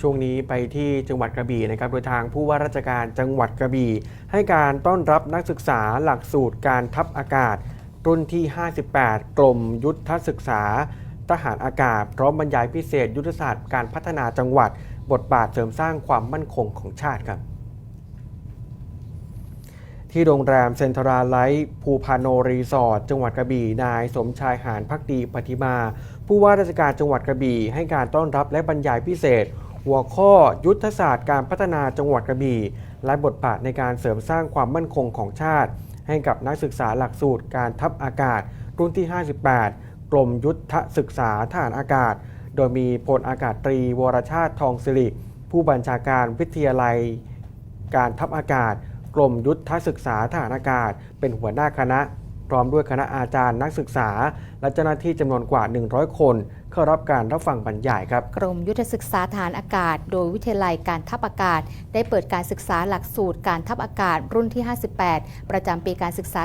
ช่วงนี้ไปที่จังหวัดกระบี่นะครับ โดยทางผู้ว่าราชการจังหวัดกระบี่ ให้การต้อนรับนักศึกษาหลักสูตรการทัพอากาศ รุ่นที่ 58กรมยุทธศึกษา ทหารอากาศ พร้อมบรรยายพิเศษ ยุทธศาสตร์การพัฒนาจังหวัด บทบาทเสริมสร้างความมั่นคงของชาติครับที่โรงแรมเซ็นทรัลไลท์ภูพาโนรีสอร์ทจังหวัดกระบี่ นายสมชายหานพักดีปฏิมา ผู้ว่าราชการจังหวัดกระบี่ให้การต้อนรับและบรรยายพิเศษ หัวข้อยุทธศาสตร์การพัฒนาจังหวัดกระบี่และบทบาทในการเสริมสร้างความมั่นคงของชาติ ให้กับนักศึกษาหลักสูตรการทัพอากาศ รุ่นที่ 58 กรมยุทธศึกษาทหารอากาศ โดยมีพลอากาศตรีวรชาติทองสิริ ผู้บัญชาการวิทยาลัย การทัพอากาศ กรมยุทธศึกษาทหารอากาศ เป็นหัวหน้าคณะ พร้อมด้วยคณะอาจารย์นักศึกษา และเจ้าหน้าที่จำนวนกว่า 100 คน เข้ารับการรับฟังบรรยายครับ กรมยุทธศึกษาฐานอากาศ โดยวิทยาลัยการทัพอากาศ ได้เปิดการศึกษาหลักสูตรการทัพอากาศรุ่นที่ 58 ประจำปีการศึกษา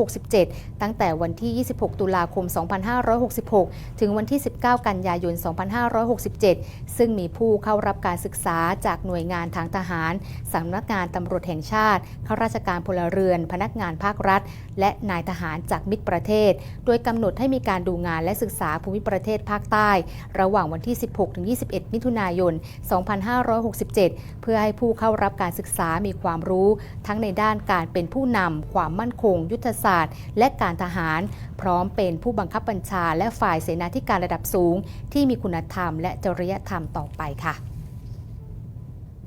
2567 ตั้งแต่วันที่ 26 ตุลาคม 2566 ถึงวันที่ 19 กันยายน 2567 ซึ่งมีผู้เข้ารับการศึกษาจากหน่วยงานทางทหารสำนักงานตำรวจแห่งชาติข้าราชการพลเรือน พนักงานภาครัฐ และนายทหารจากมิตรประเทศ โดยกำหนดให้มีการดูงานและศึกษาภูมิประเทศภาคใต้ ระหว่างวันที่ 16-21 มิถุนายน 2567 เพื่อให้ผู้เข้ารับการศึกษามีความรู้ ทั้งในด้านการเป็นผู้นำความมั่นคง ยุทธศาสตร์ และการทหาร พร้อมเป็นผู้บังคับบัญชา และฝ่ายเสนาธิการระดับสูง ที่มีคุณธรรมและจริยธรรมต่อไปค่ะ